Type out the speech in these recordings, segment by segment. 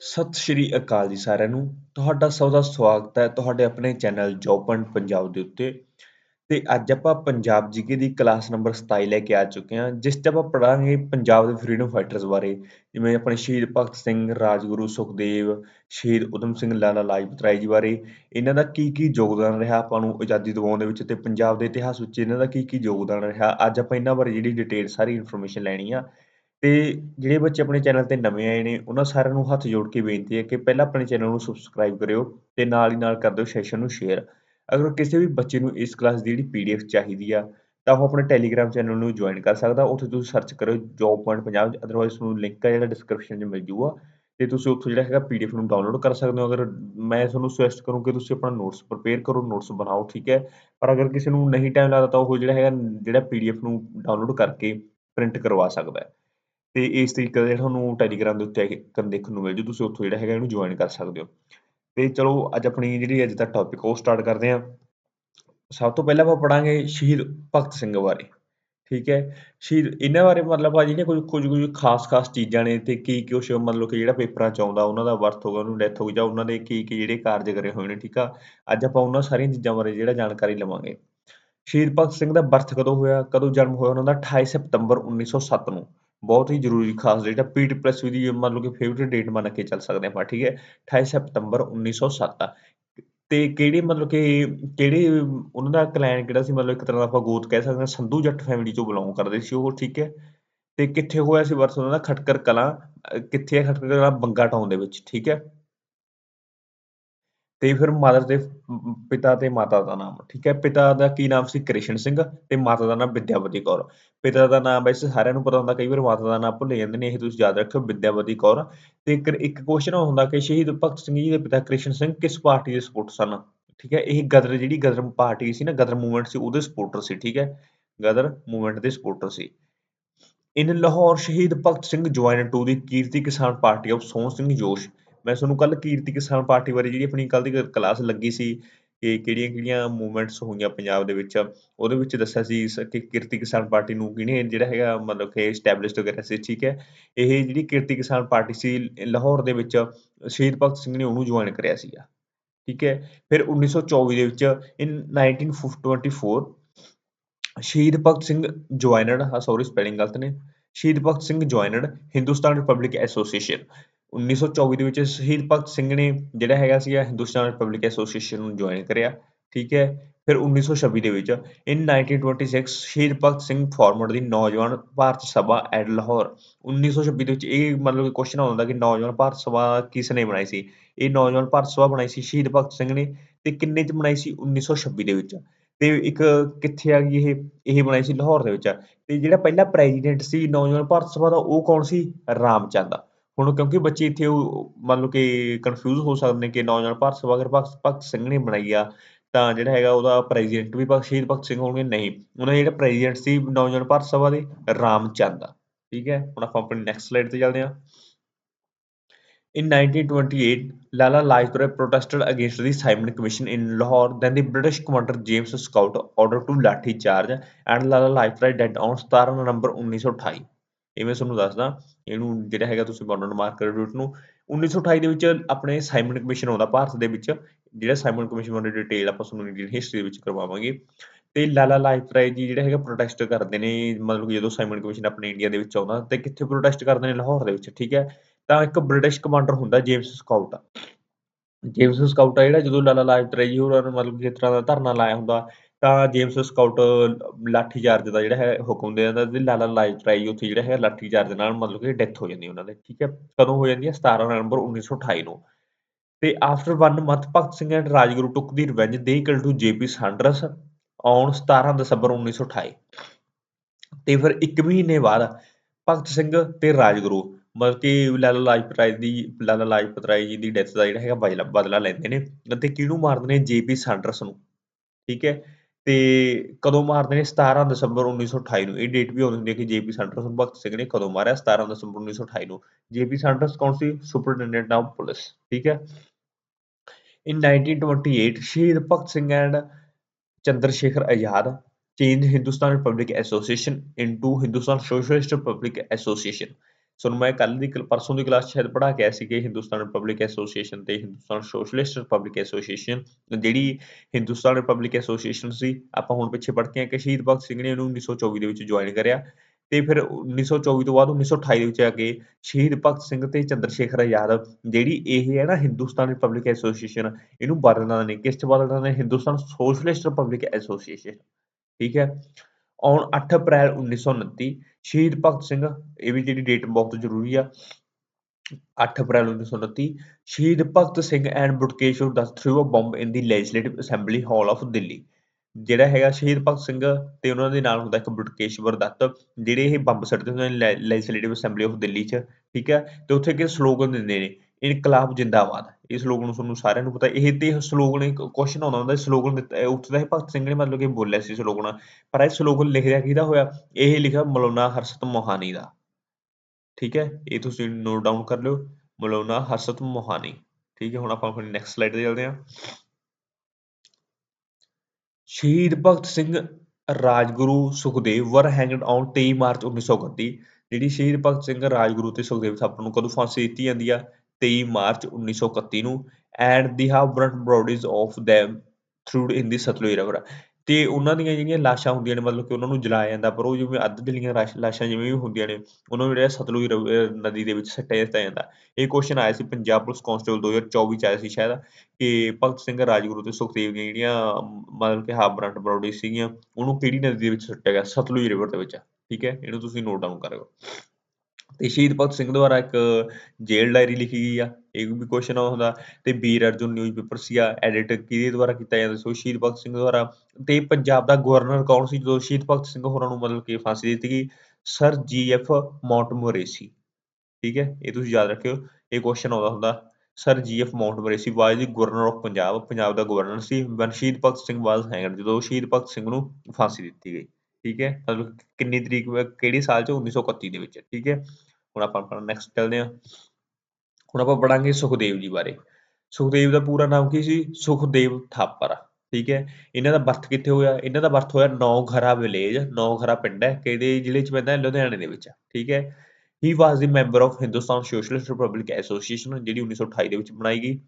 ਸਤਿ ਸ਼੍ਰੀ ਅਕਾਲ ਜੀ ਸਾਰਿਆਂ ਨੂੰ। ਤੁਹਾਡਾ ਸਭ ਦਾ ਸਵਾਗਤ ਹੈ ਤੁਹਾਡੇ ਆਪਣੇ ਚੈਨਲ ਜੋਬਨ ਪੰਜਾਬ ਦੇ ਉੱਤੇ। ਤੇ ਅੱਜ ਆਪਾਂ ਪੰਜਾਬ ਜੀਕੇ ਦੀ ਕਲਾਸ ਨੰਬਰ 27 ਲੈ ਕੇ ਆ ਚੁੱਕੇ ਹਾਂ, ਜਿਸ 'ਚ ਆਪਾਂ ਪੜਾਂਗੇ ਪੰਜਾਬ ਦੇ ਫਰੀडम ਫਾਈਟਰਸ ਬਾਰੇ। ਜਿਵੇਂ ਆਪਣੇ ਸ਼ਹੀਦ ਭਗਤ ਸਿੰਘ, ਰਾਜਗੁਰੂ ਸੁਖਦੇਵ, ਸ਼ਹੀਦ ਊਧਮ ਸਿੰਘ ਲਾਲਾ ਲਾਜਪਤ ਰਾਏ ਜੀ ਬਾਰੇ। ਇਹਨਾਂ ਦਾ ਕੀ ਕੀ ਯੋਗਦਾਨ ਰਿਹਾ ਆਪਾਂ ਨੂੰ ਆਜ਼ਾਦੀ ਦਿਵਾਉਣ ਦੇ ਵਿੱਚ ਤੇ ਪੰਜਾਬ ਦੇ ਇਤਿਹਾਸ ਵਿੱਚ ਇਹਨਾਂ ਦਾ ਕੀ ਕੀ ਯੋਗਦਾਨ ਰਿਹਾ। ਅੱਜ ਆਪਾਂ ਇਹਨਾਂ ਬਾਰੇ ਜਿਹੜੀ ਡਿਟੇਲ ਸਾਰੀ ਇਨਫੋਰਮੇਸ਼ਨ ਲੈਣੀ ਆ। ਤੇ ਜਿਹੜੇ ਬੱਚੇ ਆਪਣੇ ਚੈਨਲ ਤੇ ਨਵੇਂ ਆਏ ਨੇ, ਉਹਨਾਂ ਸਾਰਿਆਂ ਨੂੰ ਹੱਥ ਜੋੜ ਕੇ ਬੇਨਤੀ ਹੈ ਕਿ ਪਹਿਲਾਂ ਆਪਣੇ ਚੈਨਲ ਨੂੰ ਸਬਸਕ੍ਰਾਈਬ ਕਰਿਓ ਤੇ ਨਾਲ ਹੀ ਨਾਲ ਕਰ ਦਿਓ ਸੈਸ਼ਨ ਨੂੰ ਸ਼ੇਅਰ ਅਗਰ ਕਿਸੇ ਵੀ ਬੱਚੇ ਨੂੰ ਇਸ ਕਲਾਸ ਦੀ ਜਿਹੜੀ ਪੀਡੀਐਫ ਚਾਹੀਦੀ ਆ, ਤਾਂ ਉਹ ਆਪਣੇ ਟੈਲੀਗ੍ਰਾਮ ਚੈਨਲ ਨੂੰ ਜੁਆਇਨ ਕਰ ਸਕਦਾ। ਉੱਥੇ ਤੁਸੀਂ ਸਰਚ ਕਰੋ ਜੌਬ ਪੁਆਇੰਟ ਪੰਜਾਬ ਅਦਰਵਾਈਜ਼ ਤੁਹਾਨੂੰ ਲਿੰਕ ਆ ਜਿਹੜਾ ਡਿਸਕ੍ਰਿਪਸ਼ਨ 'ਚ ਮਿਲ ਜੂਗਾ ਤੇ ਤੁਸੀਂ ਉੱਥੋਂ ਜਿਹੜਾ ਹੈਗਾ ਪੀਡੀਐਫ ਨੂੰ ਡਾਊਨਲੋਡ ਕਰ ਸਕਦੇ ਹੋ। ਅਗਰ ਮੈਂ ਤੁਹਾਨੂੰ ਸੁਜੈਸਟ ਕਰੂੰ ਕਿ ਤੁਸੀਂ ਆਪਣਾ ਨੋਟਸ ਪ੍ਰਪੇਅਰ ਕਰੋ ਨੋਟਸ ਬਣਾਓ, ਠੀਕ ਹੈ? ਪਰ ਅਗਰ ਕਿਸੇ ਨੂੰ ਨਹੀਂ ਟਾਈਮ ਲੱਗਦਾ ਤਾਂ ਉਹ ਜਿਹੜਾ ਹੈਗਾ ਜਿਹੜਾ ਪੀਡੀਐਫ ਨੂੰ ਡਾਊਨਲੋਡ ਕਰਕੇ ਪ੍ਰਿੰਟ ਕਰਵਾ ਸਕਦਾ ਹੈ। ਤੇ ਇਸ ਤਰੀਕੇ ਦਾ ਜਿਹੜਾ ਤੁਹਾਨੂੰ ਟੈਲੀਗ੍ਰਾਮ ਦੇ ਉੱਤੇ ਆਈਕਨ ਦੇਖਣ ਨੂੰ ਮਿਲ ਜੂ, ਤੁਸੀਂ ਉੱਥੋਂ ਜਿਹੜਾ ਹੈਗਾ ਇਹਨੂੰ ਜੁਆਇਨ ਕਰ ਸਕਦੇ ਹੋ। ਤੇ ਚਲੋ ਅੱਜ ਆਪਣੀ ਜਿਹੜੀ ਅੱਜ ਦਾ ਟੌਪਿਕ ਉਹ ਸਟਾਰਟ ਕਰਦੇ ਹਾਂ। ਸਭ ਤੋਂ ਪਹਿਲਾਂ ਆਪਾਂ ਪੜਾਂਗੇ ਸ਼ਹੀਦ ਭਗਤ ਸਿੰਘ ਬਾਰੇ, ਠੀਕ ਹੈ? ਸ਼ਹੀਦ, ਇਹਨਾਂ ਬਾਰੇ ਮਤਲਬ ਆ ਜਿਹੜੀਆਂ ਕੁਝ ਕੁਝ ਕੁਝ ਖਾਸ ਖਾਸ ਚੀਜ਼ਾਂ ਨੇ ਤੇ ਕੀ ਕੁਛ ਮਤਲਬ ਕਿ ਜਿਹੜਾ ਪੇਪਰਾਂ ਚ ਆਉਂਦਾ, ਉਹਨਾਂ ਦਾ ਵਰਥ ਹੋਗਾ ਉਹਨੂੰ ਡੈਥ ਹੋ ਜਾਂ ਉਹਨਾਂ ਦੇ ਕੀ ਕੀ ਜਿਹੜੇ ਕਾਰਜ ਕਰੇ ਹੋਏ ਨੇ, ਠੀਕ ਆ? ਅੱਜ ਆਪਾਂ ਉਹਨਾਂ ਸਾਰੀਆਂ ਚੀਜ਼ਾਂ ਬਾਰੇ ਜਿਹੜਾ ਜਾਣਕਾਰੀ ਲਵਾਂਗੇ। ਸ਼ਹੀਦ ਭਗਤ ਸਿੰਘ ਦਾ ਬਰਥ ਕਦੋਂ ਹੋਇਆ? ਕਦੋਂ ਜਨਮ ਹੋਇਆ? ਉਹਨਾਂ ਦਾ 28 ਸਤੰਬਰ 1907 ਨੂੰ। ਬਹੁਤ ਹੀ ਜ਼ਰੂਰੀ ਖਾਸ ਡੇਟ ਹੈ ਪੀਟੀ ਪਲੱਸ ਦੀ ਮੰਨ ਕਿ ਫੇਵਰਿਟ ਡੇਟ ਮੰਨ ਕੇ ਚੱਲ ਸਕਦੇ ਆਪਾਂ, ਠੀਕ ਹੈ? 28 ਸਤੰਬਰ 1907 ਤੇ ਕਿਹੜੀ ਮਤਲਬ ਕਿ ਕਿਹੜੇ ਉਹਨਾਂ ਦਾ ਕਲੈਨ ਕਿਹੜਾ ਸੀ? ਮਤਲਬ ਇੱਕ ਤਰ੍ਹਾਂ ਦਾ ਆਪਾਂ ਗੋਤ ਕਹਿ ਸਕਦੇ ਹਾਂ, ਸੰਧੂ ਜੱਟ ਫੈਮਿਲੀ ਚੋਂ ਬਿਲੋਂਗ ਕਰਦੇ ਸੀ ਉਹ, ਠੀਕ ਹੈ? ਤੇ ਕਿੱਥੇ ਹੋਇਆ ਸੀ ਬਰਥ ਉਹਨਾਂ ਦਾ? ਖਟਕਰ ਕਲਾਂ ਕਿੱਥੇ ਹੈ ਖਟਕਰ ਕਲਾਂ ਬੰਗਾ ਟਾਊਨ ਦੇ ਵਿੱਚ, ਠੀਕ ਹੈ? ਤੇ ਫਿਰ ਮਦਰ ਦੇ, ਪਿਤਾ ਤੇ ਮਾਤਾ ਦਾ ਨਾਮ, ਠੀਕ ਹੈ? ਪਿਤਾ ਦਾ ਕੀ ਨਾਮ ਸੀ? ਕ੍ਰਿਸ਼ਨ ਸਿੰਘ ਤੇ ਮਾਤਾ ਦਾ ਨਾਮ ਵਿਦਿਆਵਤੀ ਕੌਰ। ਪਿਤਾ ਦਾ ਨਾਮ ਵੈਸੇ ਸਾਰਿਆਂ ਨੂੰ ਪਤਾ ਹੁੰਦਾ, ਕਈ ਵਾਰ ਮਾਤਾ ਦਾ ਨਾਮ ਭੁੱਲ ਜਾਂਦੇ ਨੇ, ਇਹ ਤੁਸੀਂ ਯਾਦ ਰੱਖਿਓ ਵਿਦਿਆਵਤੀ ਕੌਰ। ਤੇ ਇੱਕ ਇੱਕ ਕੁਐਸਚਨ ਹੁੰਦਾ ਕਿ ਸ਼ਹੀਦ ਭਗਤ ਸਿੰਘ ਜੀ ਦੇ ਪਿਤਾ ਕ੍ਰਿਸ਼ਨ ਸਿੰਘ ਕਿਸ ਪਾਰਟੀ ਦੇ ਸਪੋਰਟ ਸਨ? ਠੀਕ ਹੈ? ਇਹ ਗਦਰ ਜਿਹੜੀ ਗਦਰ ਪਾਰਟੀ ਸੀ ਨਾ, ਗਦਰ ਮੂਵਮੈਂਟ ਸੀ, ਉਹਦੇ ਸਪੋਰਟਰ ਸੀ, ਠੀਕ ਹੈ? ਗਦਰ ਮੂਵਮੈਂਟ ਦੇ ਸਪੋਰਟਰ ਸੀ। ਇਨ ਲਾਹੌਰ ਸ਼ਹੀਦ Bhagat Singh join to the Kirti Kisan party of Sohan Singh Josh. ਮੈਂ ਤੁਹਾਨੂੰ ਕੱਲ ਕੀਰਤੀ ਕਿਸਾਨ ਪਾਰਟੀ ਬਾਰੇ ਜਿਹੜੀ ਆਪਣੀ ਕੱਲ ਦੀ ਕਲਾਸ ਲੱਗੀ ਸੀ, ਕਿ ਕਿਹੜੀਆਂ-ਕਿਹੜੀਆਂ ਮੂਵਮੈਂਟਸ ਹੋਈਆਂ ਪੰਜਾਬ ਦੇ ਵਿੱਚ, ਉਹਦੇ ਵਿੱਚ ਦੱਸਿਆ ਸੀ ਕਿ ਕੀਰਤੀ ਕਿਸਾਨ ਪਾਰਟੀ ਨੂੰ ਕਿਹਨੇ ਜਿਹੜਾ ਹੈਗਾ ਮਤਲਬ ਕਿ ਐਸਟੈਬਲਿਸ਼ਡ ਕਰਿਆ ਸੀ, ਠੀਕ ਹੈ। ਇਹ ਜਿਹੜੀ ਕੀਰਤੀ ਕਿਸਾਨ ਪਾਰਟੀ ਸੀ, ਲਾਹੌਰ ਦੇ ਵਿੱਚ ਸ਼ਹੀਦ ਭਗਤ ਸਿੰਘ ਨੇ ਉਹਨੂੰ ਜੁਆਇਨ ਕਰਿਆ ਸੀਗਾ, ਠੀਕ ਹੈ। ਫਿਰ 1924 ਦੇ ਵਿੱਚ ਇਨ 1924 ਸ਼ਹੀਦ Bhagat Singh joined sorry spelling ਗਲਤ ਨੇ। ਸ਼ਹੀਦ Bhagat Singh joined Hindustan republic association 1924 ਦੇ ਵਿੱਚ ਸ਼ਹੀਦ ਭਗਤ ਸਿੰਘ ਨੇ ਜਿਹੜਾ ਹੈਗਾ ਸੀਗਾ ਹਿੰਦੁਸਤਾਨ ਰਿਪਬਲਿਕ ਐਸੋਸੀਏਸ਼ਨ ਨੂੰ ਜੁਆਇਨ ਕਰਿਆ, ਠੀਕ ਹੈ। ਫਿਰ 1926 ਦੇ ਵਿੱਚ ਇਨ 1926 ਸ਼ਹੀਦ ਭਗਤ ਸਿੰਘ ਫਾਰਮਰ ਦੀ ਨੌਜਵਾਨ ਭਾਰਤ ਸਭਾ ਐਟ ਲਾਹੌਰ 1926 ਦੇ ਵਿੱਚ ਇਹ ਮਤਲਬ ਕੁਐਸਚਨ ਆਉਂਦਾ ਕਿ ਨੌਜਵਾਨ ਭਾਰਤ ਸਭਾ ਕਿਸ ਨੇ ਬਣਾਈ ਸੀ? ਇਹ ਨੌਜਵਾਨ ਭਾਰਤ ਸਭਾ ਬਣਾਈ ਸੀ ਸ਼ਹੀਦ ਭਗਤ ਸਿੰਘ ਨੇ ਤੇ ਕਿੰਨੇ ਚ ਬਣਾਈ ਸੀ? 1926 ਦੇ ਵਿੱਚ। ਤੇ ਇੱਕ ਕਿੱਥੇ ਆ ਗਈ ਇਹ? ਇਹ ਬਣਾਈ ਸੀ ਲਾਹੌਰ ਦੇ ਵਿੱਚ। ਤੇ ਜਿਹੜਾ ਪਹਿਲਾ ਪ੍ਰੈਜ਼ੀਡੈਂਟ ਸੀ ਨੌਜਵਾਨ ਭਾਰਤ ਸਭਾ ਦਾ ਉਹ ਕੌਣ ਸੀ? ਰਾਮਚੰਦ। ਹੁਣ ਕਿਉਂਕਿ ਬੱਚੇ ਇੱਥੇ ਮੰਨ ਲਓ ਕਿ ਕਨਫਿਊਜ਼ ਹੋ ਸਕਦੇ ਨੇ ਕਿ ਨੌਜਵਾਨ ਭਾਰਤ ਸਭਾ ਅਗਰ ਭਗਤ ਭਗਤ ਸਿੰਘ ਨੇ ਬਣਾਈ ਆ ਤਾਂ ਜਿਹੜਾ ਹੈਗਾ ਉਹਦਾ ਪ੍ਰੈਜ਼ੀਡੈਂਟ ਵੀ ਭਗਤ ਸ਼ਹੀਦ ਭਗਤ ਸਿੰਘ ਹੋਣਗੇ ਨਹੀਂ। ਉਹਨਾਂ ਜਿਹੜਾ ਪ੍ਰੈਜ਼ੀਡੈਂਟ ਸੀ ਨੌਜਵਾਨ ਭਾਰਤ ਸਭਾ ਦੇ ਰਾਮਚੰਦ। ਠੀਕ ਹੈ ਹੁਣ ਆਪਾਂ ਆਪਣੀ ਨੈਕਸਟ ਸਲਾਈਡ ਤੇ ਚੱਲਦੇ ਹਾਂ। In 1928, Lala Lajpat protested against the Simon Commission in Lahore. Then the British commander James Scott ordered to lathi charge and Lala Lajpat died on 17 November 1928 ਇਹ ਮੈਂ ਤੁਹਾਨੂੰ ਦੱਸਦਾ, ਇਹਨੂੰ ਜਿਹੜਾ ਹੈਗਾ ਤੁਸੀਂ ਬੋਨਡ ਮਾਰਕ ਰੂਟ ਨੂੰ। 1928 ਦੇ ਵਿੱਚ ਆਪਣੇ ਸਾਈਮਨ ਕਮਿਸ਼ਨ ਆਉਂਦਾ ਭਾਰਤ ਦੇ ਵਿੱਚ, ਜਿਹੜਾ ਸਾਈਮਨ ਕਮਿਸ਼ਨ ਬਾਰੇ ਡਿਟੇਲ ਆਪਾਂ ਤੁਹਾਨੂੰ ਇੰਡੀਅਨ ਹਿਸਟਰੀ ਵਿੱਚ ਕਰਵਾਵਾਂਗੇ। ਤੇ ਲਾਲਾ ਲਾਜਪਤ ਰਾਏ ਜੀ ਜਿਹੜਾ ਹੈਗਾ ਪ੍ਰੋਟੈਸਟ ਕਰਦੇ ਨੇ, ਮਤਲਬ ਜਦੋਂ ਸਾਈਮਨ ਕਮਿਸ਼ਨ ਆਪਣੇ ਇੰਡੀਆ ਦੇ ਵਿੱਚ ਆਉਂਦਾ, ਤੇ ਕਿੱਥੇ ਪ੍ਰੋਟੈਸਟ ਕਰਦੇ ਨੇ? ਲਾਹੌਰ ਦੇ ਵਿੱਚ, ਠੀਕ ਹੈ? ਤਾਂ ਇੱਕ ਬ੍ਰਿਟਿਸ਼ ਕਮਾਂਡਰ ਹੁੰਦਾ ਜੇਮਸ ਸਕਾਊਟ ਜੇਮਸ ਸਕਾਊਟ ਆ ਜਿਹੜਾ, ਜਦੋਂ ਲਾਲਾ ਲਾਜਪਤ ਰਾਏ ਜੀ ਹੋਰਾਂ ਨੇ ਮਤਲਬ ਜਿਸ ਤਰ੍ਹਾਂ ਦਾ ਧਰਨਾ ਲਾਇਆ ਹੁੰਦਾ ਤਾਂ ਜੇਮਸ ਸਕਾਊਟ ਲਾਠੀ ਚਾਰਜ ਦਾ ਜਿਹੜਾ ਹੈ ਹੁਕਮ ਦੇ ਦਿੰਦਾ ਤੇ ਲਾਲਾ ਲਾਜਪਤ ਰਾਏ ਉੱਥੇ ਜਿਹੜਾ ਹੈ ਲਾਠੀ ਚਾਰਜ ਨਾਲ ਮਤਲਬ ਕਿ ਡੈਥ ਹੋ ਜਾਂਦੀ ਉਹਨਾਂ ਦੇ, ਠੀਕ ਹੈ? ਕਦੋਂ ਹੋ ਜਾਂਦੀ ਹੈ? 17 ਨਵੰਬਰ 1928 ਨੂੰ। ਤੇ after one month Bhagat Singh and Rajguru took the revenge ਦੇ ਇਕਲ to J P Saunders on 17 ਦਸੰਬਰ 1928 ਤੇ ਫਿਰ 1 ਮਹੀਨੇ ਬਾਅਦ ਭਗਤ ਸਿੰਘ ਤੇ ਰਾਜਗੁਰੂ ਮਤਲਬ ਕਿ ਲਾਲਾ ਲਾਜਪਤ ਰਾਏ ਦੀ, ਲਾਲਾ ਲਾਜਪਤ ਰਾਏ ਜੀ ਦੀ ਡੈਥ ਦਾ ਜਿਹੜਾ ਹੈਗਾ ਬਦਲਾ ਬਦਲਾ ਲੈਂਦੇ ਨੇ। ਅਤੇ ਕਿਹਨੂੰ ਮਾਰਦੇ ਨੇ? ਜੇਪੀ ਸਾਂਡਰਸ ਨੂੰ, ਠੀਕ ਹੈ? ਤੇ ਕਦੋਂ ਮਾਰਦੇ ਨੇ? 17 ਦਸੰਬਰ 1928 ਨੂੰ। ਇਹ ਡੇਟ ਵੀ ਆਉਂਦੀ ਹੁੰਦੀ ਹੈ ਕਿ ਜੇਪੀ ਸੈਂਡਰਸ ਨੂੰ ਭਗਤ ਸਿੰਘ ਨੇ ਕਦੋਂ ਮਾਰਿਆ? 17 ਦਸੰਬਰ 1928 ਨੂੰ। ਜੇਪੀ ਸੈਂਡਰਸ ਕੌਣ ਸੀ? ਸੁਪਰਡੈਂਟੈਂਟ ਆਫ ਪੁਲਿਸ ਠੀਕ ਹੈ? ਇਨ 1928 ਸ਼ਹੀਦ Bhagat Singh and Chandra Shekhar Azad change Hindustan republic association into Hindustan socialist republic association ਤੁਹਾਨੂੰ ਮੈਂ ਕੱਲ ਦੀ ਪਰਸੋਂ ਦੀ ਕਲਾਸ ਸ਼ਾਇਦ ਪੜ੍ਹਾ ਕੇ ਆਇਆ ਸੀ ਕਿ ਹਿੰਦੁਸਤਾਨ ਰਿਪਬਲਿਕ ਐਸੋਸੀਏਸ਼ਨ ਤੇ ਹਿੰਦੁਸਤਾਨ ਸੋਸ਼ਲਿਸਟ ਰਿਪਬਲਿਕ ਐਸੋਸੀਏਸ਼ਨ ਜਿਹੜੀ ਹਿੰਦੁਸਤਾਨ ਰਿਪਬਲਿਕ ਐਸੋਸੀਏਸ਼ਨ ਸੀ, ਆਪਾਂ ਹੁਣ ਪਿੱਛੇ ਪੜ੍ਹ ਕੇ ਆਏ ਕਿ ਸ਼ਹੀਦ ਭਗਤ ਸਿੰਘ ਨੇ ਇਹਨੂੰ 1924 ਦੇ ਵਿੱਚ ਜੁਆਇਨ ਕਰਿਆ ਤੇ ਫਿਰ 1924 ਤੋਂ ਬਾਅਦ 1928 ਦੇ ਵਿੱਚ ਆ ਕੇ ਸ਼ਹੀਦ ਭਗਤ ਸਿੰਘ ਤੇ ਚੰਦਰ ਸ਼ੇਖਰ ਆਜ਼ਾਦ, ਜਿਹੜੀ ਇਹ ਹੈ ਨਾ ਹਿੰਦੁਸਤਾਨ ਰਿਪਬਲਿਕ ਐਸੋਸੀਏਸ਼ਨ ਇਹਨੂੰ ਬਦਲਣਾ ਨਹੀਂ ਕਿਸ ਚ ਬਦਲਣਾ ਨੇ? ਹਿੰਦੁਸਤਾਨ ਸੋਸ਼ਲਿਸਟ ਰਿਪਬਲਿਕ ਐਸੋਸੀਏਸ਼ਨ ਠੀਕ ਹੈ? ਔਨ ਅੱਠ ਅਪ੍ਰੈਲ 1929 ਸ਼ਹੀਦ ਭਗਤ ਸਿੰਘ, ਇਹ ਵੀ ਜਿਹੜੀ ਡੇਟ ਬਹੁਤ ਜ਼ਰੂਰੀ ਆ 8 ਅਪ੍ਰੈਲ 1929 ਸ਼ਹੀਦ Bhagat Singh and Batukeshwar Dutt threw a bomb in the legislative assembly hall of Delhi ਜਿਹੜਾ ਹੈਗਾ ਸ਼ਹੀਦ ਭਗਤ ਸਿੰਘ ਤੇ ਉਹਨਾਂ ਦੇ ਨਾਲ ਹੁੰਦਾ ਇੱਕ ਬਟੁਕੇਸ਼ਵਰ ਦੱਤ, ਜਿਹੜੇ ਇਹ ਬੰਬ ਸੁੱਟਦੇ ਹੁੰਦੇ ਨੇ ਲੈਜਿਸਲੇਟਿਵ ਅਸੈਂਬਲੀ ਆਫ ਦਿੱਲੀ 'ਚ, ਠੀਕ ਹੈ, ਤੇ ਉੱਥੇ ਕਿ ਸਲੋਗਨ ਦਿੰਦੇ ਨੇ, ਇਨਕਲਾਬ ਜਿੰਦਾਬਾਦ। ਇਹ ਸਲੋਗਨ ਤੁਹਾਨੂੰ ਸਾਰਿਆਂ ਨੂੰ ਪਤਾ, ਇਹ ਤੇ ਸਲੋਗਨ ਇੱਕ ਕੁਐਸਚਨ ਆਉਂਦਾ ਹੁੰਦਾ ਸਲੋਗਨ ਦਿੱਤਾ ਉੱਠਦਾ ਹੈ ਭਗਤ ਸਿੰਘ ਨੇ, ਮਤਲਬ ਕਿ ਬੋਲਿਆ ਸੀ ਸਲੋਗਨ ਪਰ ਇਹ ਸਲੋਗਨ ਲਿਖਿਆ ਕਿਹਦਾ ਹੋਇਆ? ਇਹ ਲਿਖਿਆ ਮਲੌਨਾ ਹਰਸਤ ਮੋਹਾਨੀ ਦਾ। ਠੀਕ ਹੈ? ਇਹ ਤੁਸੀਂ ਨੋਟ ਡਾਊਨ ਕਰ ਲਿਓ, ਮਲੌਨਾ ਹਰਸਤ ਮੋਹਾਨੀ। ਠੀਕ ਹੈ? ਹੁਣ ਆਪਾਂ ਆਪਣੀ ਨੈਕਸਟ ਸਲਾਈਡ ਤੇ ਚੱਲਦੇ ਹਾਂ। ਸ਼ਹੀਦ ਭਗਤ ਸਿੰਘ ਰਾਜਗੁਰੂ ਸੁਖਦੇਵ ਵਰ ਹੈਂਗਡ ਔਨ 23 ਮਾਰਚ 1931 ਜਿਹੜੀ ਸ਼ਹੀਦ ਭਗਤ ਸਿੰਘ ਰਾਜਗੁਰੂ ਤੇ ਸੁਖਦੇਵ ਥਾਪਰ ਨੂੰ ਕਦੋਂ ਫਾਂਸੀ ਦਿੱਤੀ ਜਾਂਦੀ ਆ? 23 ਮਾਰਚ 1931 ਨੂੰ and the have bodies of them throwed in the Sutlej river ਤੇ ਉਹਨਾਂ ਦੀਆਂ ਜਿਹੜੀਆਂ ਲਾਸ਼ਾਂ ਹੁੰਦੀਆਂ ਨੇ, ਮਤਲਬ ਕਿ ਉਹਨਾਂ ਨੂੰ ਜਲਾਇਆ ਜਾਂਦਾ, ਪਰ ਉਹ ਜਿਵੇਂ ਅੱਧ ਜਲੀਆਂ ਲਾਸ਼ਾਂ ਜਿਵੇਂ ਵੀ ਹੁੰਦੀਆਂ ਨੇ, ਉਹਨਾਂ ਨੂੰ ਜਿਹੜਾ ਸਤਲੁਜ ਨਦੀ ਦੇ ਵਿੱਚ ਸੱਟਿਆ ਦਿੱਤਾ ਜਾਂਦਾ। ਇਹ ਕੁਐਸਚਨ ਆਇਆ ਸੀ ਪੰਜਾਬ ਪੁਲਿਸ ਕਾਂਸਟੇਬਲ 2024 ਚ ਆਇਆ ਸੀ ਸ਼ਾਇਦ, ਕਿ ਭਗਤ ਸਿੰਘ ਰਾਜਗੁਰੂ ਤੇ ਸੁਖਦੇਵ ਦੀਆਂ ਜਿਹੜੀਆਂ, ਮਤਲਬ ਕਿ ਹਾਫ ਬਰਨਟ ਬੋਡੀ ਸੀਗੀਆਂ, ਉਹਨੂੰ ਕਿਹੜੀ ਨਦੀ ਦੇ ਵਿੱਚ ਸੁੱਟਿਆ ਗਿਆ? ਸਤਲੁਜ ਰਿਵਰ ਦੇ ਵਿੱਚ। ਠੀਕ ਹੈ? ਇਹਨੂੰ ਤੁਸੀਂ ਨੋਟ ਡਾਊਨ ਕਰਿਓ ਤੇ ਸ਼ਹੀਦ ਭਗਤ ਸਿੰਘ ਦੁਆਰਾ ਇੱਕ ਜੇਲ੍ਹ ਡਾਇਰੀ ਲਿਖੀ ਗਈ ਆ, ਇਹ ਵੀ ਕੁਐਸਚਨ ਆਉਂਦਾ ਤੇ ਵੀਰ ਅਰਜੁਨ ਨਿਊਜ਼ਪੇਪਰ ਸੀ ਆ ਐਡਿਟ ਕਿਹਦੇ ਦੁਆਰਾ ਕੀਤਾ ਜਾਂਦਾ ਸੀ, ਉਹ ਸ਼ਹੀਦ ਭਗਤ ਸਿੰਘ ਦੁਆਰਾ, ਤੇ ਪੰਜਾਬ ਦਾ ਗਵਰਨਰ ਕੌਣ ਸੀ, ਜਦੋਂ ਸ਼ਹੀਦ ਭਗਤ ਸਿੰਘ ਹੋਰਾਂ ਨੂੰ ਮਤਲਬ ਕਿ ਫਾਂਸੀ ਦਿੱਤੀ ਗਈ? ਸਰ ਜੀ ਐਫ ਮੌਂਟਮੋਰੇਸੀ ਠੀਕ ਹੈ, ਇਹ ਤੁਸੀਂ ਯਾਦ ਰੱਖਿਓ, ਇਹ ਕੁਐਸਚਨ ਆਉਂਦਾ ਹੁੰਦਾ, sir G F Montmorency was the governor of Punjab Punjab the governor ਸੀ ਵਨ ਸ਼ਹੀਦ ਭਗਤ ਸਿੰਘ ਵਾਜ ਹੈਂਗਡ ਜਦੋਂ ਸ਼ਹੀਦ ਭਗਤ ਸਿੰਘ ਨੂੰ ਫਾਂਸੀ ਦਿੱਤੀ ਗਈ। ਠੀਕ ਹੈ? ਮਤਲਬ ਕਿੰਨੀ ਤਰੀਕ ਵ- ਕਿਹੜੇ ਸਾਲ ਚ? 1931 ਦੇ ਵਿੱਚ, ਠੀਕ ਹੈ? ਹੁਣ ਆਪਾਂ ਆਪਣਾ ਨੈਕਸਟ ਚੱਲਦੇ ਹਾਂ। ਹੁਣ ਆਪਾਂ ਪੜਾਂਗੇ ਸੁਖਦੇਵ ਜੀ ਬਾਰੇ। ਸੁਖਦੇਵ ਦਾ ਪੂਰਾ ਨਾਮ ਕੀ ਸੀ? ਸੁਖਦੇਵ ਥਾਪਰ, ਠੀਕ ਹੈ? ਇਹਨਾਂ ਦਾ ਬਰਥ ਕਿੱਥੇ ਹੋਇਆ? ਇਹਨਾਂ ਦਾ ਬਰਥ ਹੋਇਆ ਨੌਖਰਾ ਵਿਲੇਜ ਨੌਖਰਾ ਪਿੰਡ ਹੈ, ਕਿਹੜੇ ਜ਼ਿਲ੍ਹੇ ਚ ਪੈਂਦਾ? ਹੈ ਲੁਧਿਆਣੇ ਦੇ ਵਿੱਚ, ਠੀਕ ਹੈ? He was the member of Hindustan socialist republic association ਜਿਹੜੀ 1928 ਦੇ ਵਿੱਚ ਬਣਾਈ ਗਈ,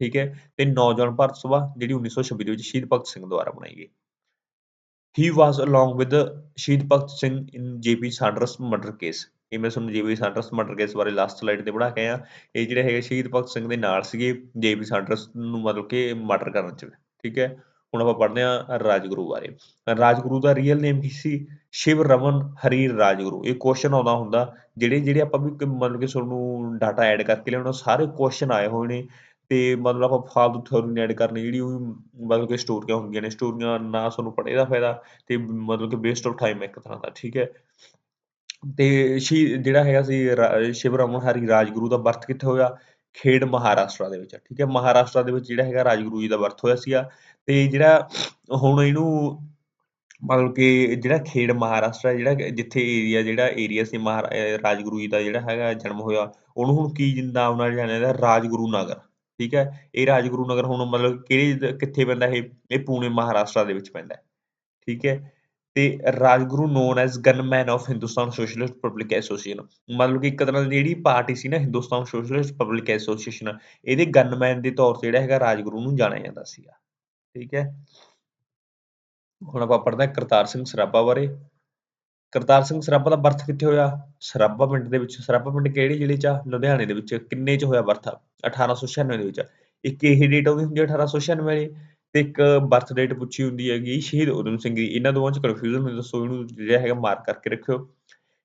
ਠੀਕ ਹੈ? ਤੇ ਨੌਜਵਾਨ ਭਾਰਤ ਸਭਾ, ਜਿਹੜੀ 1926 ਦੇ ਵਿੱਚ ਸ਼ਹੀਦ ਭਗਤ ਸਿੰਘ ਦੁਆਰਾ ਬਣਾਈ ਗਈ। ਹੀ ਵਾਸ ਅਲੋਂਗ ਵਿਦ ਸ਼ਹੀਦ Bhagat Singh in J P Saunders murder case ਇਹ ਮੈਂ ਤੁਹਾਨੂੰ J P Saunders murder case ਬਾਰੇ ਲਾਸਟ ਸਲਾਈਡ ਤੇ ਪੜ੍ਹਾ ਕੇ ਆ। ਇਹ ਜਿਹੜੇ ਹੈਗੇ ਸ਼ਹੀਦ ਭਗਤ ਸਿੰਘ ਦੇ ਨਾਲ ਸੀਗੇ ਜੇਪੀ ਸਾਂਡਰਸ ਨੂੰ ਮਤਲਬ ਕਿ ਮਰਡਰ ਕਰਨ ਚ। ਠੀਕ ਹੈ? ਹੁਣ ਆਪਾਂ ਪੜ੍ਹਦੇ ਹਾਂ ਰਾਜਗੁਰੂ ਬਾਰੇ। ਰਾਜਗੁਰੂ ਦਾ ਰੀਅਲ ਨੇਮ ਕੀ ਸੀ? ਸ਼ਿਵ ਰਮਨ ਹਰੀ ਰਾਜਗੁਰੂ। ਇਹ ਕੁਐਸਚਨ ਆਉਂਦਾ ਹੁੰਦਾ। ਜਿਹੜੇ ਜਿਹੜੇ ਆਪਾਂ ਵੀ ਮਤਲਬ ਕਿ ਤੁਹਾਨੂੰ ਡਾਟਾ ਐਡ ਕਰਕੇ ਲਿਆਉਣਾ, ਸਾਰੇ ਕੁਐਸਚਨ ਆਏ ਹੋਏ ਨੇ। ਤੇ ਮਤਲਬ ਆਪਾਂ ਫਾਲਤੂ ਥਿਉਰੀ ਐਡ ਕਰਨੀ ਜਿਹੜੀ ਉਹ ਮਤਲਬ ਕਿ ਸਟੋਰੀਆਂ ਹੁੰਦੀਆਂ ਨੇ, ਸਟੋਰੀਆਂ ਨਾ ਸਾਨੂੰ ਪੜ੍ਹੇ ਦਾ ਫਾਇਦਾ ਤੇ ਮਤਲਬ ਕਿ ਵੇਸਟ ਆਫ ਟਾਈਮ ਇੱਕ ਤਰ੍ਹਾਂ ਦਾ, ਠੀਕ ਹੈ। ਤੇ ਸ਼ੀ ਜਿਹੜਾ ਹੈਗਾ ਸੀ ਸ਼ਿਵ ਰਮਨ ਹਰੀ ਰਾਜਗੁਰੂ ਦਾ ਬਰਥ ਕਿੱਥੇ ਹੋਇਆ? ਖੇਡ ਮਹਾਰਾਸ਼ਟਰ ਦੇ ਵਿੱਚ ਠੀਕ ਹੈ। ਮਹਾਰਾਸ਼ਟਰ ਦੇ ਵਿੱਚ ਜਿਹੜਾ ਹੈਗਾ ਰਾਜਗੁਰੂ ਜੀ ਦਾ ਬਰਥ ਹੋਇਆ ਸੀਗਾ ਤੇ ਜਿਹੜਾ ਹੁਣ ਇਹਨੂੰ ਮਤਲਬ ਕਿ ਜਿਹੜਾ ਖੇਡ ਮਹਾਰਾਸ਼ਟਰ ਹੈ ਜਿਹੜਾ ਜਿੱਥੇ ਏਰੀਆ ਜਿਹੜਾ ਏਰੀਆ ਸੀ ਮਹਾਰਾ, ਰਾਜਗੁਰੂ ਜੀ ਦਾ ਜਿਹੜਾ ਹੈਗਾ ਜਨਮ ਹੋਇਆ, ਉਹਨੂੰ ਹੁਣ ਕੀ ਨਾਮ ਨਾਲ ਜਾਣਿਆ ਜਾਂਦਾ ਰਾਜਗੁਰੂ ਨਗਰ। ਠੀਕ ਹੈ, ਇਹ ਰਾਜਗੁਰੂ ਨਗਰ ਹੁਣ ਮਤਲਬ ਕਿਹੜੇ ਕਿੱਥੇ ਪੈਂਦਾ ਇਹ? ਇਹ ਪੂਨੇ ਮਹਾਰਾਸ਼ਟਰ ਦੇ ਵਿੱਚ ਪੈਂਦਾ ਠੀਕ ਹੈ। ਤੇ Rajguru known as gunman of Hindustan socialist public association ਮਤਲਬ ਕਿ ਇੱਕ ਤਰ੍ਹਾਂ ਦੀ ਜਿਹੜੀ ਪਾਰਟੀ ਸੀ ਨਾ ਹਿੰਦੁਸਤਾਨ ਸੋਸ਼ਲਿਸਟ ਪਬਲਿਕ ਐਸੋਸੀਏਸ਼ਨ ਇਹਦੇ ਗਨਮੈਨ ਦੇ ਤੌਰ ਤੇ ਜਿਹੜਾ ਹੈਗਾ ਰਾਜਗੁਰੂ ਨੂੰ ਜਾਣਿਆ ਜਾਂਦਾ ਸੀਗਾ, ਠੀਕ ਹੈ। ਹੁਣ ਆਪਾਂ ਪੜ੍ਹਦੇ ਹਾਂ ਕਰਤਾਰ ਸਿੰਘ ਸਰਾਭਾ ਬਾਰੇ। ਕਰਤਾਰ ਸਿੰਘ ਸਰਾਭਾ ਦਾ ਬਰਥ ਕਿੱਥੇ ਹੋਇਆ? ਸਰਾਭਾ ਪਿੰਡ ਦੇ ਵਿੱਚ। ਸਰਾਭਾ ਪਿੰਡ ਕਿਹੜੇ ਜ਼ਿਲ੍ਹੇ 'ਚ ਆ? ਲੁਧਿਆਣੇ ਦੇ ਵਿੱਚ। ਕਿੰਨੇ 'ਚ ਹੋਇਆ ਬਰਥ 1896 ਦੇ ਵਿੱਚ ਇੱਕ ਇਹ ਡੇਟ ਆਉਂਦੀ ਹੁੰਦੀ ਹੈ 1896 ਵਾਲੀ ਤੇ ਇੱਕ ਬਰਥ ਡੇਟ ਪੁੱਛੀ ਹੁੰਦੀ ਹੈਗੀ ਸ਼ਹੀਦ ਊਧਮ ਸਿੰਘ ਦੀ। ਇਹਨਾਂ ਦੋਵਾਂ 'ਚ ਕਨਫਿਊਜ਼ਨ ਹੁੰਦਾ ਦੱਸੋ ਇਹਨੂੰ ਜਿਹੜਾ ਹੈਗਾ ਮਾਰਕ ਕਰਕੇ ਰੱਖਿਓ।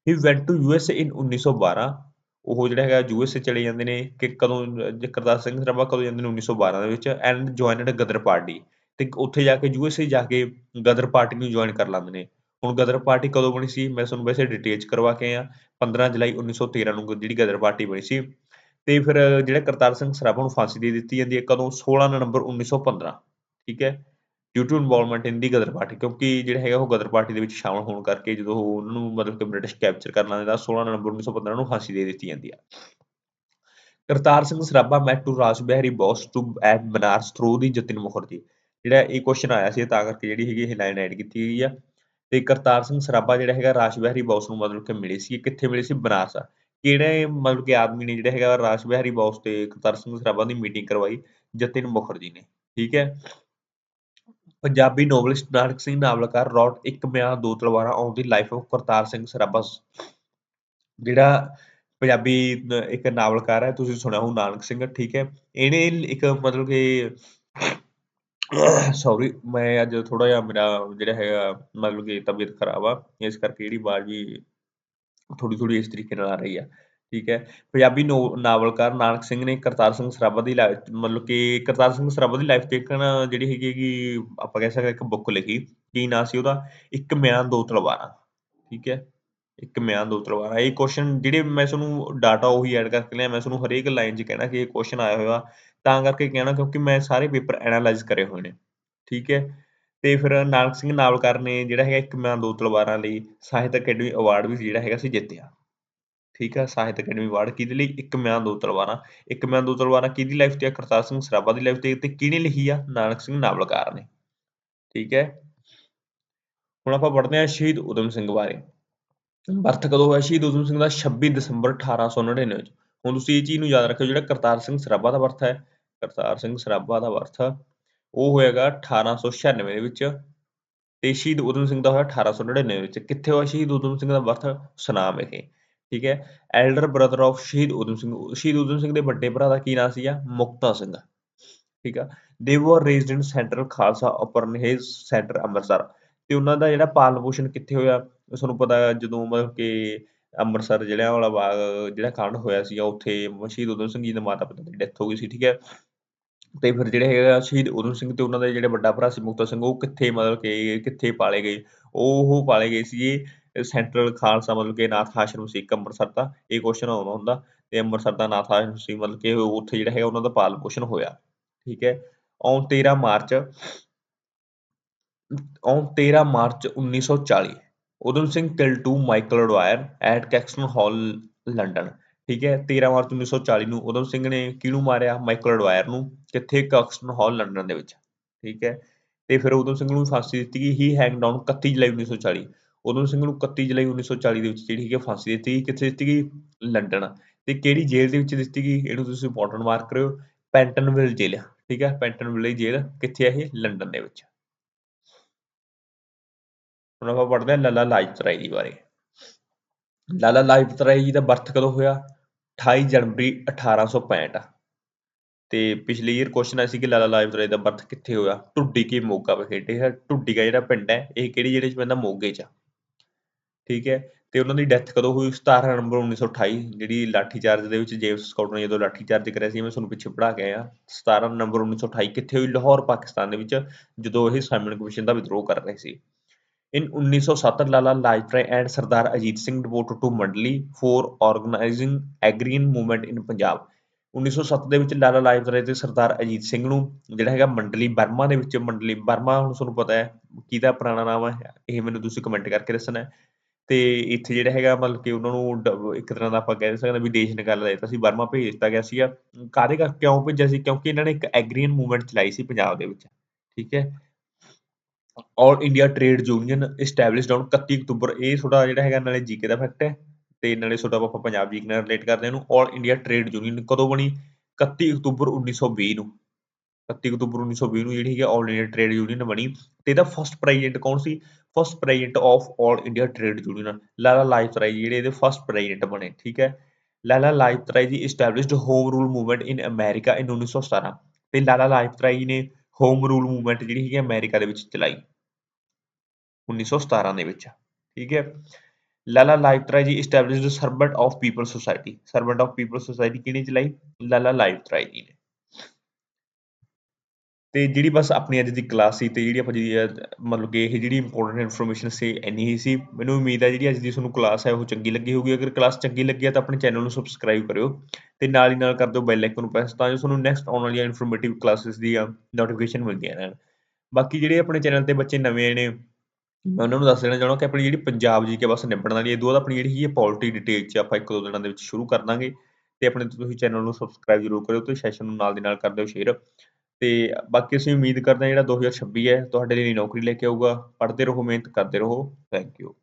He went to U S in 1912 ਉਹ ਜਿਹੜਾ ਹੈਗਾ ਯੂ ਐਸ ਏ ਚਲੇ ਜਾਂਦੇ ਨੇ ਕਿ ਕਦੋਂ, ਕਰਤਾਰ ਸਿੰਘ ਸਰਾਭਾ ਕਦੋਂ ਜਾਂਦੇ ਨੇ 1912 ਦੇ ਵਿੱਚ ਐਂਡ ਜੁਆਇਨਡ ਗਦਰ ਪਾਰਟੀ। ਤੇ ਉੱਥੇ ਜਾ ਕੇ ਯੂ ਐਸ ਏ ਜਾ ਕੇ ਗਦਰ ਪਾਰਟੀ ਨੂੰ ਜੁਆਇਨ ਕਰ ਲੈਂਦੇ ਨੇ। ਹੁਣ ਗਦਰ ਪਾਰਟੀ ਕਦੋਂ ਬਣੀ ਸੀ? ਮੈਂ ਤੁਹਾਨੂੰ ਵੈਸੇ ਡਿਟੇਲ ਚ ਕਰਵਾ ਕੇ ਆ 15 ਜੁਲਾਈ 1913 ਨੂੰ ਜਿਹੜੀ ਗਦਰ ਪਾਰਟੀ ਬਣੀ ਸੀ। ਤੇ ਫਿਰ ਜਿਹੜਾ ਕਰਤਾਰ ਸਿੰਘ ਸਰਾਭਾ ਨੂੰ ਫਾਂਸੀ ਦੇ ਦਿੱਤੀ ਜਾਂਦੀ ਹੈ ਕਦੋਂ? 16 ਨਵੰਬਰ 1915 ਠੀਕ ਹੈ? Due to involvement in the Ghadar party, ਕਿਉਂਕਿ ਜਿਹੜਾ ਹੈਗਾ ਉਹ ਗਦਰ ਪਾਰਟੀ ਦੇ ਵਿੱਚ ਸ਼ਾਮਲ ਹੋਣ ਕਰਕੇ ਜਦੋਂ ਉਹ ਉਹਨਾਂ ਨੂੰ ਮਤਲਬ ਕਿ ਬ੍ਰਿਟਿਸ਼ ਕੈਪਚਰ ਕਰਨ ਆਉਂਦੇ ਤਾਂ 16 ਨਵੰਬਰ 1915 ਨੂੰ ਫਾਂਸੀ ਦੇ ਦਿੱਤੀ ਜਾਂਦੀ ਆ। Kartar Singh Sarabha met to Raj Bihari Bose to at Banaras through the Jatin Mukherjee ਜਿਹੜਾ ਇਹ ਕੁਐਸਚਨ ਆਇਆ ਸੀ, ਤਾਂ ਕਰਕੇ ਜਿਹੜੀ ਹੈਗੀ ਇਹ ਲਾਈਨ ਐਡ ਕੀਤੀ ਗਈ ਆ। ਤੇ ਕਰਤਾਰ ਸਿੰਘ ਸਰਾਭਾ ਜਿਹੜਾ ਹੈਗਾ ਰਾਜ ਬਿਹਾਰੀ ਬੋਸ ਨੂੰ ਮਤਲਬ ਕਿ ਮਿਲੇ ਸੀ ਕਿੱਥੇ ਮਿਲੇ ਸੀ? ਬਨਾਰਸ ਕਿਹੜੇ ਮਤਲਬ ਕਿ ਆਦਮੀ ਨੇ ਜਿਹੜਾ ਹੈਗਾ ਰਾਸ ਬਿਹਾਰੀ ਬੋਸ ਤੇ ਕਰਤਾਰ ਸਿੰਘ ਸਰਾਭਾ ਦੀ ਮੀਟਿੰਗ ਕਰਵਾਈ? ਜਤਿਨ ਮੁਖਰਜੀ ਨੇ, ਠੀਕ ਹੈ? ਪੰਜਾਬੀ ਨੋਵਲਿਸਟ ਨਾਨਕ ਸਿੰਘ ਨਾਵਲਕਾਰ ਰੌਟ ਇੱਕ ਮਿਆਨ ਦੋ ਤਲਵਾਰਾਂ on the life of Kartar Singh Sarabha ਜਿਹੜਾ ਪੰਜਾਬੀ ਇੱਕ ਨਾਵਲਕਾਰ ਹੈ, ਤੁਸੀਂ ਸੁਣਿਆ ਹੋ ਨਾਨਕ ਸਿੰਘ, ਠੀਕ ਹੈ? ਇਹਨੇ ਇੱਕ ਮਤਲਬ ਕਿ ਸੋਰੀ ਮੈਂ ਅੱਜ ਥੋੜਾ ਜਿਹਾ ਮੇਰਾ ਜਿਹੜਾ ਹੈਗਾ ਮਤਲਬ ਕਿ ਤਬੀਅਤ ਖਰਾਬ ਆ, ਇਸ ਕਰਕੇ ਜਿਹੜੀ ਆਵਾਜ਼ ਵੀ ਥੋੜੀ ਥੋੜੀ ਇਸ ਤਰੀਕੇ ਨਾਲ ਆ ਰਹੀ ਆ, ਠੀਕ ਹੈ। ਪੰਜਾਬੀ ਨੋ- ਨਾਵਲਕਾਰ ਨਾਨਕ ਸਿੰਘ ਨੇ ਕਰਤਾਰ ਸਿੰਘ ਸਰਾਭਾ ਦੀ ਲਾਈਫ, ਮਤਲਬ ਕਿ ਕਰਤਾਰ ਸਿੰਘ ਸਰਾਭਾ ਦੀ ਲਾਈਫ ਤੇ ਨਾ ਜਿਹੜੀ ਹੈਗੀ ਕਿ ਆਪਾਂ ਕਹਿ ਸਕਦੇ ਇੱਕ ਬੁੱਕ ਲਿਖੀ, ਕੀ ਨਾਂ ਸੀ ਉਹਦਾ? ਇੱਕ ਮਿਆਨ ਦੋ ਤਲਵਾਰਾਂ, ਠੀਕ ਹੈ। ਇੱਕ ਮਿਆਨ ਦੋ ਤਲਵਾਰਾਂ ਇਹ ਕੁਐਸਚਨ ਜਿਹੜੇ ਮੈਂ ਤੁਹਾਨੂੰ ਡਾਟਾ ਉਹੀ ਐਡ ਕਰਕੇ ਲਿਆ, ਮੈਂ ਤੁਹਾਨੂੰ ਹਰੇਕ ਲਾਈਨ 'ਚ ਕਹਿਣਾ ਕਿ ਇਹ ਕੁਐਸਚਨ ਆਇਆ ਹੋਇਆ। ਤਾਂ ਕਰਕੇ ਕਹਿਣਾ ਕਿਉਂਕਿ ਮੈਂ ਸਾਰੇ ਪੇਪਰ ਐਨਾਲਾਈਜ਼ ਕਰੇ ਹੋਏ ਨੇ। ਠੀਕ ਹੈ? ਤੇ ਫਿਰ ਨਾਨਕ ਸਿੰਘ ਨਾਵਲਕਾਰ ਨੇ ਜਿਹੜਾ ਹੈਗਾ ਇੱਕ ਮਿਆਨ ਦੋ ਤਲਵਾਰਾਂ ਲਈ ਸਾਹਿਤ ਅਕੈਡਮੀ ਅਵਾਰਡ ਵੀ ਜਿਹੜਾ ਹੈਗਾ ਸੀ ਜਿੱਤਿਆ। ਠੀਕ ਹੈ ਸਾਹਿਤ ਅਕੈਡਮੀ ਅਵਾਰਡ ਕਿਹਦੇ ਲਈ? ਇੱਕ ਮਿਆਨ ਦੋ ਤਲਵਾਰਾਂ ਇੱਕ ਮਿਆਨ ਦੋ ਤਲਵਾਰਾਂ ਕਿਹਦੀ ਲਾਈਫ ਤੇ ਆ? ਕਰਤਾਰ ਸਿੰਘ ਸਰਾਭਾ ਦੀ ਲਾਈਫ ਤੇ ਤੇ ਕਿਹਨੇ ਲਿਖੀ ਆ? ਨਾਨਕ ਸਿੰਘ ਨਾਵਲਕਾਰ ਨੇ। ਠੀਕ ਹੈ? ਹੁਣ ਆਪਾਂ ਪੜ੍ਹਦੇ ਹਾਂ ਸ਼ਹੀਦ ਊਧਮ ਸਿੰਘ ਬਾਰੇ। ਬਰਥ ਕਦੋਂ ਹੋਇਆ ਸ਼ਹੀਦ ਊਧਮ ਸਿੰਘ ਦਾ 26 ਦਸੰਬਰ 1899 ਵਿੱਚ ਹੁਣ ਤੁਸੀਂ ਇਹ ਚੀਜ਼ ਨੂੰ ਯਾਦ ਰੱਖਿਓ, ਜਿਹੜਾ ਕਰਤਾਰ ਸਿੰਘ ਸਰਾਭਾ ਦਾ ਬਰਥ ਹੈ, ਕਰਤਾਰ ਸਿੰਘ ਸਰਾਭਾ ਦਾ ਬਰਥ ਉਹ ਹੋਏਗਾ 1896 ਦੇ ਵਿੱਚ ਤੇ ਸ਼ਹੀਦ ਊਧਮ ਸਿੰਘ ਦਾ ਹੋਇਆ 1899 ਵਿੱਚ। ਕਿੱਥੇ ਹੋਇਆ ਸ਼ਹੀਦ ਊਧਮ ਸਿੰਘ ਦਾ ਬਰਥ ਸੁਨਾਮ ਵਿਖੇ। ਠੀਕ ਹੈ? ਐਲਡਰ ਬ੍ਰਦਰ ਆਫ ਸ਼ਹੀਦ ਊਧਮ ਸਿੰਘ, ਸ਼ਹੀਦ ਊਧਮ ਸਿੰਘ ਦੇ ਵੱਡੇ ਭਰਾ ਦਾ ਕੀ ਨਾਮ ਸੀਗਾ? ਮੁਕਤਾ ਸਿੰਘ। ਠੀਕ ਆ? They were raised in Khalsa ਅਪਰਨ centre Amritsar. ਤੇ ਉਹਨਾਂ ਦਾ ਜਿਹੜਾ ਪਾਲਣ ਪੋਸ਼ਣ ਕਿੱਥੇ ਹੋਇਆ? ਤੁਹਾਨੂੰ ਪਤਾ ਜਦੋਂ ਮਤਲਬ ਕਿ ਅੰਮ੍ਰਿਤਸਰ ਜਿਹੜਾ ਵਾਲਾ ਬਾਗ ਜਿਹੜਾ ਕਾਂਡ ਹੋਇਆ ਸੀਗਾ, ਉੱਥੇ ਸ਼ਹੀਦ ਊਧਮ ਸਿੰਘ ਜੀ ਦੇ ਮਾਤਾ ਪਿਤਾ ਦੀ ਡੈਥ ਹੋ ਗਈ ਸੀ, ਠੀਕ ਹੈ। ਤੇ ਫਿਰ ਜਿਹੜੇ ਹੈਗਾ ਸ਼ਹੀਦ ਊਧਮ ਸਿੰਘ ਤੇ ਉਹਨਾਂ ਦਾ ਜਿਹੜੇ ਵੱਡਾ ਭਰਾ ਸੀ, ਮੁਕਤਾ ਸਿੰਘ, ਉਹ ਕਿੱਥੇ ਮਤਲਬ ਕਿ ਕਿੱਥੇ ਪਾਲੇ ਗਏ? ਉਹ ਪਾਲੇ ਗਏ ਸੀ ਸੈਂਟਰਲ ਖਾਲਸਾ ਮਤਲਬ ਕਿ ਨਾਥ ਆਸ਼ਰਮ ਸੀ ਅੰਮ੍ਰਿਤਸਰ ਦਾ, ਇਹ ਕੁਐਸਚਨ ਆਉਂਦਾ ਹੁੰਦਾ। ਤੇ ਅੰਮ੍ਰਿਤਸਰ ਦਾ ਨਾਥ ਆਸ਼ਰਮ ਸੀ, ਮਤਲਬ ਕਿ ਉੱਥੇ ਜਿਹੜਾ ਹੈਗਾ ਉਹਨਾਂ ਦਾ ਪਾਲ ਪੋਸ਼ਣ ਹੋਇਆ, ਠੀਕ ਹੈ। On 13 March on 13 March 1940 Udham Singh kill to Michael Dwyer at Caxton hall London ਠੀਕ ਹੈ 13 ਮਾਰਚ 1940 ਨੂੰ ਊਧਮ ਸਿੰਘ ਨੇ ਕਿਹਨੂੰ ਮਾਰਿਆ? ਮਾਈਕਲ ਡਵਾਇਰ ਨੂੰ ਕਿੱਥੇ ਕੈਕਸਟਨ ਹਾਲ ਲੰਡਨ ਦੇ ਵਿੱਚ। ਠੀਕ ਹੈ, ਤੇ ਫਿਰ ਊਧਮ ਸਿੰਘ ਨੂੰ ਫਾਂਸੀ ਦਿੱਤੀ ਗਈ। ਹੀ ਹੈਂਗ ਡਾਊਨ 31 ਜੁਲਾਈ 1940 ਊਧਮ ਸਿੰਘ ਨੂੰ 31 ਜੁਲਾਈ 1940 ਦੇ ਵਿੱਚ ਜਿਹੜੀ ਹੈਗੀ ਫਾਂਸੀ ਦਿੱਤੀ ਗਈ। ਕਿੱਥੇ ਦਿੱਤੀ ਗਈ? ਲੰਡਨ ਤੇ ਕਿਹੜੀ ਜੇਲ੍ਹ ਦੇ ਵਿੱਚ ਦਿੱਤੀ ਗਈ? ਇਹਨੂੰ ਤੁਸੀਂ ਇੰਪੋਰਟੈਂਟ ਮਾਰਕ ਕਰਿਓ। ਪੈਂਟਨਵਿਲ ਜੇਲ੍ਹ। ਠੀਕ ਹੈ ਪੈਂਟਨਵਿਲ ਜੇਲ੍ਹ ਕਿੱਥੇ ਹੈ ਇਹ? ਲੰਡਨ ਦੇ ਵਿੱਚ। ਹੁਣ ਆਪਾਂ ਪੜਦੇ ਹਾਂ ਲਾਲਾ ਲਾਜਪਤ ਰਾਏ ਜੀ ਬਾਰੇ। ਲਾਲਾ ਲਾਜਪਤ ਰਾਏ ਜੀ ਦਾ ਬਰਥ ਕਦੋਂ ਹੋਇਆ? 28 ਜਨਵਰੀ 1865 ਤੇ ਪਿਛਲੇ ਈਅਰ ਕੁਐਸਚਨ ਆਇਆ ਸੀ ਕਿ ਲਾਲਾ ਲਾਜਪਤ ਰਾਏ ਦਾ ਬਰਥ ਕਿੱਥੇ ਹੋਇਆ? ਢੁੱਡੀ ਕੇ ਮੋਗਾ ਵਿਖੇ, ਠੀਕ ਹੈ? ਢੁੱਡੀ ਦਾ ਜਿਹੜਾ ਪਿੰਡ ਹੈ, ਇਹ ਕਿਹੜੀ ਜਿਹੜੇ ਚ ਪੈਂਦਾ? ਮੋਗੇ ਚ ਠੀਕ ਹੈ? ਤੇ ਉਹਨਾਂ ਦੀ ਡੈਥ ਕਦੋਂ ਹੋਈ? 17 ਨਵੰਬਰ 1928 ਜਿਹੜੀ ਲਾਠੀ ਚਾਰਜ ਦੇ ਵਿੱਚ ਜੇਮਸ ਸਕਾਟ ਨੇ ਜਦੋਂ ਲਾਠੀ ਚਾਰਜ ਕਰਿਆ ਸੀ, ਮੈਂ ਤੁਹਾਨੂੰ ਪਿੱਛੇ ਪੜ੍ਹਾ ਕੇ ਆਇਆ। 17 ਨਵੰਬਰ 1928 ਕਿੱਥੇ ਹੋਈ? ਲਾਹੌਰ, ਪਾਕਿਸਤਾਨ ਦੇ ਵਿੱਚ, ਜਦੋਂ ਇਹ ਸਾਈਮਨ ਕਮਿਸ਼ਨ ਦਾ ਵਿਦਰੋਹ ਕਰ ਰਹੇ ਸੀ। In 1907, Lala Lajpat and Sardar Ajit Singh devoted to Mandali for organizing agrarian movement in Punjab. 1907 ਦੇ ਵਿੱਚ ਲਾਲਾ ਲਾਜਪਤ ਰਾਏ ਤੇ ਸਰਦਾਰ ਅਜੀਤ ਸਿੰਘ ਨੂੰ ਜਿਹੜਾ ਹੈਗਾ ਮੰਡਲੀ ਬਰਮਾ ਦੇ ਵਿੱਚ ਮੰਡਲੀ ਬਰਮਾ ਹੁਣ ਤੁਹਾਨੂੰ ਪਤਾ ਹੈ ਕਿਹਦਾ ਪੁਰਾਣਾ ਨਾਮ ਹੈ ਇਹ ਮੈਨੂੰ ਤੁਸੀਂ ਕਮੈਂਟ ਕਰਕੇ ਦੱਸਣਾ ਹੈ। ਤੇ ਇੱਥੇ ਜਿਹੜਾ ਹੈਗਾ ਮਤਲਬ ਕਿ ਉਹਨਾਂ ਨੂੰ ਇੱਕ ਤਰ੍ਹਾਂ ਦਾ ਆਪਾਂ ਕਹਿ ਸਕਦੇ ਹਾਂ ਵੀ ਦੇਸ਼ ਨਿਕਾਲਾ ਦਿੱਤਾ ਸੀ ਬਰਮਾ ਭੇਜ ਦਿੱਤਾ ਗਿਆ ਸੀਗਾ। ਕਾਹਦੇ ਕਰਕੇ ਕਿਉਂ ਭੇਜਿਆ ਸੀ? ਕਿਉਂਕਿ ਇਹਨਾਂ ਨੇ ਇੱਕ ਐਗਰੀਅਨ ਮੂਵਮੈਂਟ ਚਲਾਈ ਸੀ ਪੰਜਾਬ ਦੇ ਵਿੱਚ ਠੀਕ ਹੈ। All India trade union established on 31 October. ਇਹ ਥੋੜਾ ਜਿਹੜਾ ਹੈਗਾ ਨਾਲੇ ਜੀਕੇ ਦਾ ਫੈਕਟ ਹੈ ਤੇ ਨਾਲੇ ਥੋੜਾ ਆਪਾਂ ਪੰਜਾਬ ਜੀਕੇ ਨਾਲ ਰਿਲੇਟ ਕਰਦੇ ਹਾਂ ਇਹਨੂੰ। ਆਲ ਇੰਡੀਆ ਟ੍ਰੇਡ ਯੂਨੀਅਨ ਕਦੋਂ ਬਣੀ? 31 ਅਕਤੂਬਰ 1920 ਨੂੰ। 31 ਅਕਤੂਬਰ 1920 ਨੂੰ ਜਿਹੜੀ ਹੈਗੀ ਆਲ ਇੰਡੀਆ ਟ੍ਰੇਡ ਯੂਨੀਅਨ ਬਣੀ ਤੇ ਇਹਦਾ ਫਰਸਟ ਪ੍ਰੈਜ਼ੀਡੈਂਟ ਕੌਣ ਸੀ? First president of all India trade union Lala Lajpat Rai ਜਿਹੜੇ ਇਹਦੇ ਫਰਸਟ ਪ੍ਰੈਜ਼ੀਡੈਂਟ ਬਣੇ, ਠੀਕ ਹੈ? Lala Lajpat Rai ji established home rule movement in America in 1917 ਤੇ ਲਾਲਾ ਲਾਜਪਤ ਰਾਏ ਨੇ ਹੋਮ ਰੂਲ ਮੂਵਮੈਂਟ ਜਿਹੜੀ ਹੈਗੀ ਅਮਰੀਕਾ ਦੇ ਵਿੱਚ ਚਲਾਈ। 1917 ਦੇ ਵਿੱਚ, ਠੀਕ ਹੈ। Lala Lajpat ji established servant of people society servant of people society ਕਿਹਨੇ ਚਲਾਈ? ਲਾਲਾ ਲਾਜਪਤ ਜੀ ਨੇ। ਤੇ ਜਿਹੜੀ ਬਸ ਆਪਣੀ ਅੱਜ ਦੀ ਕਲਾਸ ਸੀ ਤੇ ਜਿਹੜੀ ਆਪਾਂ ਜੀ ਮਤਲਬ ਕਿ ਇਹ ਜਿਹੜੀ ਇੰਪੋਰਟੈਂਟ ਇਨਫੋਰਮੇਸ਼ਨ ਸੀ ਇੰਨੀ ਹੀ ਸੀ। ਮੈਨੂੰ ਉਮੀਦ ਹੈ ਜਿਹੜੀ ਅੱਜ ਦੀ ਤੁਹਾਨੂੰ ਕਲਾਸ ਹੈ ਉਹ ਚੰਗੀ ਲੱਗੀ ਹੋਊਗੀ। ਅਗਰ ਕਲਾਸ ਚੰਗੀ ਲੱਗੀ ਹੈ ਤਾਂ ਆਪਣੇ ਚੈਨਲ ਨੂੰ ਸਬਸਕ੍ਰਾਈਬ ਕਰਿਓ। ਤੇ ਨਾਲ ਹੀ ਨਾਲ ਕਰ ਦਿਓ ਬੈਲ ਆਈਕਨ ਨੂੰ ਪ੍ਰੈਸ ਤਾਂ ਜੋ ਤੁਹਾਨੂੰ ਨੈਕਸਟ ਆਉਣ ਵਾਲੀਆਂ ਇਨਫੋਰਮੇਟਿਵ ਕਲਾਸਿਸ ਦੀਆਂ ਨੋਟੀਫਿਕੇਸ਼ਨ ਮਿਲਦੀਆਂ ਰਹਿਣ। ਬਾਕੀ ਜਿਹੜੇ ਆਪਣੇ ਚੈਨਲ ਤੇ ਬੱਚੇ ਨਵੇਂ ਨੇ, ਮੈਂ ਉਹਨਾਂ ਨੂੰ ਦੱਸ ਦੇਣਾ ਚਾਹੁੰਦਾ ਕਿ ਆਪਣੀ ਜਿਹੜੀ ਪੰਜਾਬ ਜੀ ਕੇ ਬਸ ਨਿਬੜਨ ਵਾਲੀ ਹੈ ਦੋ ਆਪਣੀ ਜਿਹੜੀ ਹੈਗੀ ਹੈ ਪੋਲਿਟੀ ਡਿਟੇਲ ਚ ਆਪਾਂ ਇੱਕ ਦੋ ਦਿਨਾਂ ਦੇ ਵਿੱਚ ਸ਼ੁਰੂ ਕਰ ਦਾਂਗੇ। ਤੇ ਆਪਣੇ ਤੁਸੀਂ ਚੈਨਲ ਨੂੰ ਸਬਸਕ੍ਰਾਈਬ ਜ਼ਰੂਰ ਕਰਿਓ ਤੇ ਸੈਸ਼ਨ ਨੂੰ ਨਾਲ ਦੀ ਨਾਲ ਕਰ ਦਿਓ ਸ਼ੇਅਰ ਤੇ ਬਾਕੀ ਅਸੀਂ ਉਮੀਦ ਕਰਦੇ ਹਾਂ ਜਿਹੜਾ 2026 ਹੈ, ਤੁਹਾਡੇ ਲਈ ਨੌਕਰੀ ਲੈ ਕੇ ਆਊਗਾ। ਪੜ੍ਹਦੇ ਰਹੋ, ਮਿਹਨਤ ਕਰਦੇ ਰਹੋ। Thank you